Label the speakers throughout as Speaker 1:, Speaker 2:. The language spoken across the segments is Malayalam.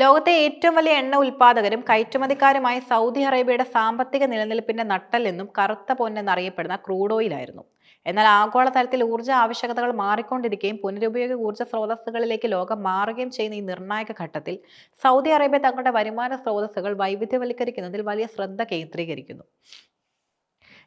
Speaker 1: ലോകത്തെ ഏറ്റവും വലിയ എണ്ണ ഉൽപാദകരും കയറ്റുമതിക്കാരുമായ സൗദി അറേബ്യയുടെ സാമ്പത്തിക നിലനിൽപ്പിന്റെ നട്ടെല്ലെന്നും കറുത്ത പൊന്നെന്നറിയപ്പെടുന്ന ക്രൂഡ് ഓയിലായിരുന്നു. എന്നാൽ ആഗോളതലത്തിൽ ഊർജ ആവശ്യകതകൾ മാറിക്കൊണ്ടിരിക്കുകയും പുനരുപയോഗ ഊർജ സ്രോതസ്സുകളിലേക്ക് ലോകം മാറുകയും ചെയ്യുന്ന ഈ നിർണായക ഘട്ടത്തിൽ സൗദി അറേബ്യ തങ്ങളുടെ വരുമാന സ്രോതസ്സുകൾ വൈവിധ്യവൽക്കരിക്കുന്നതിൽ വലിയ ശ്രദ്ധ കേന്ദ്രീകരിക്കുന്നു.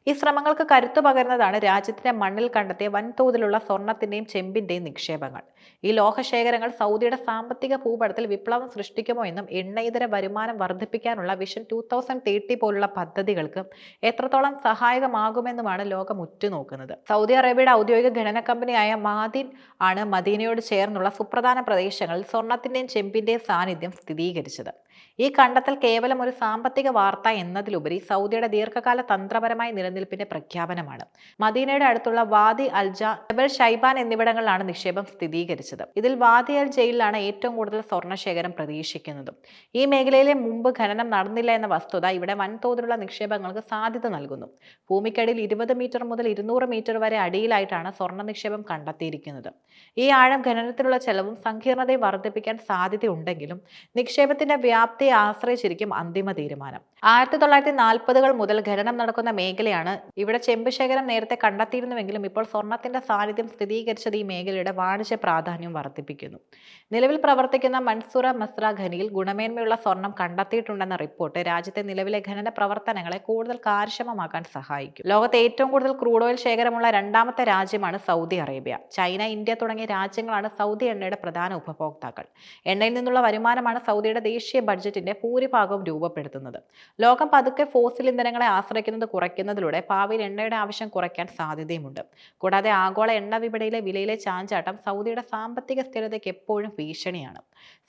Speaker 1: ഈ ശ്രമങ്ങൾക്ക് കരുത്തു പകരുന്നതാണ് രാജ്യത്തിന്റെ മണ്ണിൽ കണ്ടെത്തിയ വൻതോതിലുള്ള സ്വർണത്തിന്റെയും ചെമ്പിന്റെയും നിക്ഷേപങ്ങൾ. ഈ ലോഹശേഖരങ്ങൾ സൗദിയുടെ സാമ്പത്തിക ഭൂപടത്തിൽ വിപ്ലവം സൃഷ്ടിക്കുമോ എന്നും എണ്ണയിതര വരുമാനം വർദ്ധിപ്പിക്കാനുള്ള വിഷൻ ടൂ തൗസൻഡ് തേർട്ടി പോലുള്ള പദ്ധതികൾക്ക് എത്രത്തോളം സഹായകമാകുമെന്നുമാണ് ലോകം ഉറ്റുനോക്കുന്നത്. സൗദി അറേബ്യയുടെ ഔദ്യോഗിക ഖനന കമ്പനിയായ മാദിൻ ആണ് മദീനയോട് ചേർന്നുള്ള സുപ്രധാന പ്രദേശങ്ങളിൽ സ്വർണത്തിന്റെയും ചെമ്പിന്റെയും സാന്നിധ്യം സ്ഥിരീകരിച്ചത്. ഈ കണ്ടെത്തൽ കേവലം ഒരു സാമ്പത്തിക വാർത്ത എന്നതിലുപരി സൗദിയുടെ ദീർഘകാല തന്ത്രപരമായ നിലനിൽപ്പിന്റെ പ്രഖ്യാപനമാണ്. മദീനയുടെ അടുത്തുള്ള വാദി അൽജ ജബൽ ഷൈബാൻ എന്നിവിടങ്ങളിലാണ് നിക്ഷേപം സ്ഥിരീകരിച്ചത്. ഇതിൽ വാദി അൽ ജയിലിലാണ് ഏറ്റവും കൂടുതൽ സ്വർണശേഖരം പ്രതീക്ഷിക്കുന്നതും. ഈ മേഖലയിലെ മുമ്പ് ഖനനം നടന്നില്ല എന്ന വസ്തുത ഇവിടെ വൻതോതിലുള്ള നിക്ഷേപങ്ങൾക്ക് സാധ്യത നൽകുന്നു. ഭൂമിക്കടിയിൽ ഇരുപത് മീറ്റർ മുതൽ ഇരുന്നൂറ് മീറ്റർ വരെ അടിയിലായിട്ടാണ് സ്വർണ നിക്ഷേപം കണ്ടെത്തിയിരിക്കുന്നത്. ഈ ആഴം ഖനനത്തിലുള്ള ചെലവും സങ്കീർണതയും വർദ്ധിപ്പിക്കാൻ സാധ്യതയുണ്ടെങ്കിലും നിക്ഷേപത്തിന്റെ വ്യാപ്തിയെ ആശ്രയിച്ചിരിക്കും അന്തിമ തീരുമാനം. ആയിരത്തി തൊള്ളായിരത്തി നാൽപ്പതുകൾ മുതൽ ഖനനം നടക്കുന്ന മേഖലയാണ് ഇവിടെ ചെമ്പ് ശേഖരം നേരത്തെ കണ്ടെത്തിയിരുന്നുവെങ്കിലും ഇപ്പോൾ സ്വർണത്തിന്റെ സാന്നിധ്യം സ്ഥിരീകരിച്ചത് ഈ മേഖലയുടെ വാണിജ്യ പ്രാധാന്യം വർദ്ധിപ്പിക്കുന്നു. നിലവിൽ പ്രവർത്തിക്കുന്ന മൻസൂറ മസ്ര ഖനിയിൽ ഗുണമേന്മയുള്ള സ്വർണം കണ്ടെത്തിയിട്ടുണ്ടെന്ന റിപ്പോർട്ട് രാജ്യത്തെ നിലവിലെ ഖനന പ്രവർത്തനങ്ങളെ കൂടുതൽ കാര്യക്ഷമമാക്കാൻ സഹായിക്കും. ലോകത്തെ ഏറ്റവും കൂടുതൽ ക്രൂഡ് ഓയിൽ ശേഖരമുള്ള രണ്ടാമത്തെ രാജ്യമാണ് സൗദി അറേബ്യ. ചൈന ഇന്ത്യ തുടങ്ങിയ രാജ്യങ്ങളാണ് സൗദി എണ്ണയുടെ പ്രധാന ഉപഭോക്താക്കൾ. എണ്ണയിൽ നിന്നുള്ള വരുമാനമാണ് സൗദിയുടെ ദേശീയ ബഡ്ജറ്റിന്റെ ഭൂരിഭാഗവും രൂപപ്പെടുത്തുന്നത്. ലോകം പതുക്കെ ഫോസിൽ ഇന്ധനങ്ങളെ ആശ്രയിക്കുന്നത് കുറയ്ക്കുന്നതിലൂടെ ഭാവിയിൽ എണ്ണയുടെ ആവശ്യം കുറയ്ക്കാൻ സാധ്യതയുമുണ്ട്. കൂടാതെ ആഗോള എണ്ണ വിപണിയിലെ വിലയിലെ ചാഞ്ചാട്ടം സൗദിയുടെ സാമ്പത്തിക സ്ഥിരതയ്ക്ക് എപ്പോഴും ഭീഷണിയാണ്.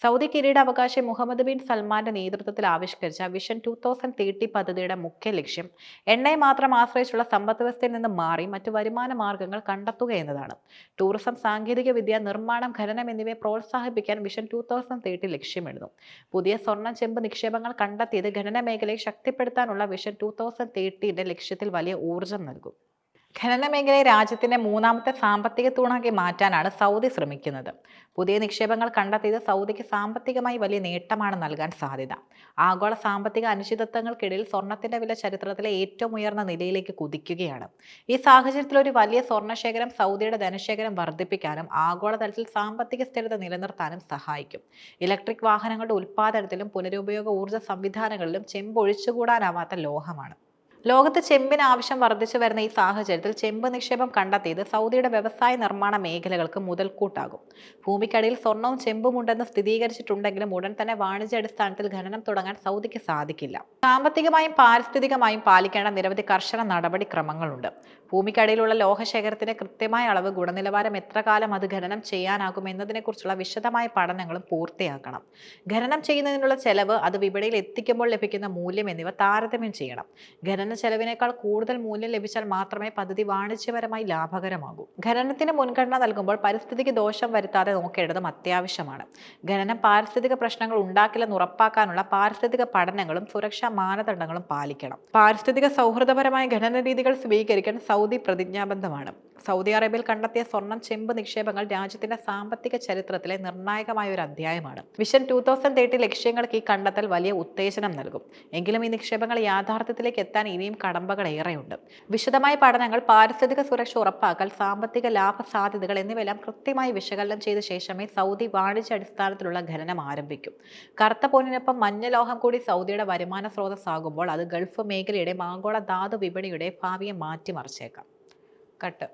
Speaker 1: സൗദി കിരീടാവകാശി മുഹമ്മദ് ബിൻ സൽമാന്റെ നേതൃത്വത്തിൽ ആവിഷ്കരിച്ച വിഷൻ ടൂ തൗസൻഡ് തേർട്ടി പദ്ധതിയുടെ മുഖ്യ ലക്ഷ്യം എണ്ണയെ മാത്രം ആശ്രയിച്ചുള്ള സമ്പദ് വ്യവസ്ഥയിൽ നിന്ന് മാറി മറ്റു വരുമാന മാർഗങ്ങൾ കണ്ടെത്തുക എന്നതാണ്. ടൂറിസം സാങ്കേതിക വിദ്യ നിർമ്മാണം ഖനനം എന്നിവയെ പ്രോത്സാഹിപ്പിക്കാൻ വിഷൻ ടൂ തൗസൻഡ് തേർട്ടി ലക്ഷ്യമിടുന്നു. പുതിയ സ്വർണ ചെമ്പ് നിക്ഷേപങ്ങൾ കണ്ടെത്തിയത് ഖനന മേഖലയെ ശക്തിപ്പെടുത്താനുള്ള വിഷൻ ടൂ തൗസൻഡ് തേർട്ടിയുടെ ലക്ഷ്യത്തിൽ വലിയ ഊർജം നൽകും. ഖനന മേഖലയെ രാജ്യത്തിന്റെ മൂന്നാമത്തെ സാമ്പത്തിക തൂണാക്കി മാറ്റാനാണ് സൗദി ശ്രമിക്കുന്നത്. പുതിയ നിക്ഷേപങ്ങൾ കണ്ടെത്തിയത് സൗദിക്ക് സാമ്പത്തികമായി വലിയ നേട്ടമാണ് നൽകാൻ സാധ്യത. ആഗോള സാമ്പത്തിക അനിശ്ചിതത്വങ്ങൾക്കിടയിൽ സ്വർണത്തിന്റെ വില ചരിത്രത്തിലെ ഏറ്റവും ഉയർന്ന നിലയിലേക്ക് കുതിക്കുകയാണ്. ഈ സാഹചര്യത്തിൽ ഒരു വലിയ സ്വർണശേഖരം സൗദിയുടെ ധനശേഖരം വർദ്ധിപ്പിക്കാനും ആഗോളതലത്തിൽ സാമ്പത്തിക സ്ഥിരത നിലനിർത്താനും സഹായിക്കും. ഇലക്ട്രിക് വാഹനങ്ങളുടെ ഉൽപ്പാദനത്തിലും പുനരുപയോഗ ഊർജ സംവിധാനങ്ങളിലും ചെമ്പൊഴിച്ചുകൂടാനാവാത്ത ലോഹമാണ്. ലോകത്ത് ചെമ്പിന് ആവശ്യം വർദ്ധിച്ചു വരുന്ന ഈ സാഹചര്യത്തിൽ ചെമ്പ് നിക്ഷേപം കണ്ടെത്തിയത് സൗദിയുടെ വ്യവസായ നിർമ്മാണ മേഖലകൾക്ക് മുതൽക്കൂട്ടാകും. ഭൂമിക്കടിയിൽ സ്വർണവും ചെമ്പും ഉണ്ടെന്ന് സ്ഥിരീകരിച്ചിട്ടുണ്ടെങ്കിലും ഉടൻ തന്നെ വാണിജ്യാടിസ്ഥാനത്തിൽ ഖനനം തുടങ്ങാൻ സൗദിക്ക് സാധിക്കില്ല. സാമ്പത്തികമായും പാരിസ്ഥിതികമായും പാലിക്കേണ്ട നിരവധി കർശന നടപടിക്രമങ്ങളുണ്ട്. ഭൂമിക്കടിയിലുള്ള ലോഹശേഖരത്തിന്റെ കൃത്യമായ അളവ് ഗുണനിലവാരം എത്ര കാലം അത് ഖനനം ചെയ്യാനാകും എന്നതിനെക്കുറിച്ചുള്ള വിശദമായ പഠനങ്ങളും പൂർത്തിയാക്കണം. ഖനനം ചെയ്യുന്നതിനുള്ള ചെലവ് അത് വിപണിയിൽ എത്തിക്കുമ്പോൾ ലഭിക്കുന്ന മൂല്യം എന്നിവ താരതമ്യം ചെയ്യണം. ഖനന ചെലവിനേക്കാൾ കൂടുതൽ മൂല്യം ലഭിച്ചാൽ മാത്രമേ പദ്ധതി വാണിജ്യപരമായി ലാഭകരമാകൂ. ഖനനത്തിന് മുൻഗണന നൽകുമ്പോൾ പരിസ്ഥിതിക്ക് ദോഷം വരുത്താതെ നോക്കേണ്ടതും അത്യാവശ്യമാണ്. ഖനനം പാരിസ്ഥിതിക പ്രശ്നങ്ങൾ ഉണ്ടാക്കില്ലെന്ന് ഉറപ്പാക്കാനുള്ള പാരിസ്ഥിതിക പഠനങ്ങളും സുരക്ഷാ മാനദണ്ഡങ്ങളും പാലിക്കണം. പാരിസ്ഥിതിക സൗഹൃദപരമായ ഖനന രീതികൾ സ്വീകരിക്കാൻ സൗദി പ്രതിജ്ഞാബദ്ധമാണ്. സൗദി അറേബ്യയിൽ കണ്ടെത്തിയ സ്വർണം ചെമ്പ് നിക്ഷേപങ്ങൾ രാജ്യത്തിന്റെ സാമ്പത്തിക ചരിത്രത്തിലെ നിർണായകമായ ഒരു അധ്യായമാണ്. വിഷൻ ടൂ തൗസൻഡ് തേർട്ടി ലക്ഷ്യങ്ങൾക്ക് ഈ കണ്ടെത്തൽ വലിയ ഉത്തേജനം നൽകും. എങ്കിലും ഈ നിക്ഷേപങ്ങൾ യാഥാർത്ഥ്യത്തിലേക്ക് എത്താൻ ഇനിയും കടമ്പകൾ ഏറെയുണ്ട്. വിശദമായ പഠനങ്ങൾ പാരിസ്ഥിതിക സുരക്ഷ ഉറപ്പാക്കൽ സാമ്പത്തിക ലാഭ സാധ്യതകൾ എന്നിവയെല്ലാം കൃത്യമായി വിശകലനം ചെയ്ത ശേഷമേ സൗദി വാണിജ്യ അടിസ്ഥാനത്തിലുള്ള ഖനനം ആരംഭിക്കും. കറുത്ത പൊന്നിനൊപ്പം മഞ്ഞ ലോഹം കൂടി സൗദിയുടെ വരുമാന സ്രോതസ്സാകുമ്പോൾ അത് ഗൾഫ് മേഖലയുടെ ആഗോള ധാതു വിപണിയുടെ ഭാവിയെ മാറ്റിമറിച്ചേക്കാം. കട്ട്.